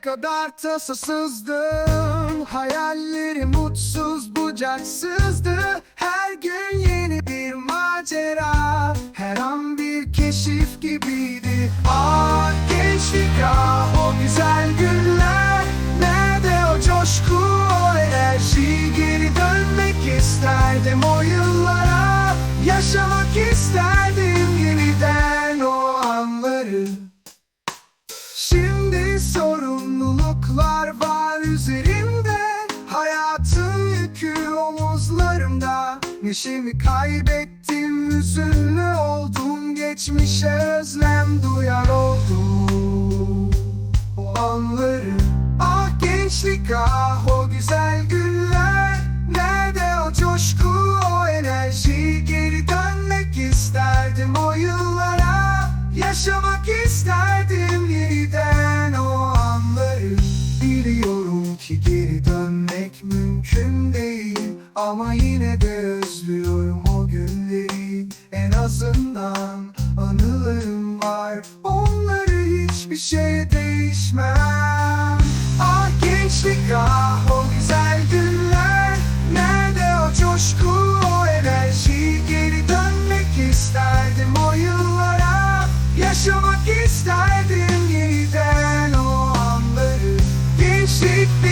kadar tasasızdım. Hayallerim mutsuz bucaksızdı Her gün yeni bir macera. Her an bir keşif gibiydi. Ah gençlik ah o güzel günler. Nerede o coşku o enerji. Geri dönmek isterdim o yıllara. Yaşamak isterdim yeniden o anları. Şimdi Neşemi kaybettim hüzünlü oldum. Geçmişe özlem duyar oldum. O anları Ah gençlik ah o güzel günler. Nerede o coşku o enerji? Geri dönmek isterdim o yıllara. Yaşamak isterdim yeniden o anları. Biliyorum ki geri dönmek mümkün değil ama yine de özlüyorum o günleri. En azından anılarım var. Onları hiçbir şey değişmem. Ah gençlik ah o güzel günler. Nerede o coşku o enerji? Geri dönmek isterdim o yıllara. Yaşamak isterdim yeniden o anları. Gençlik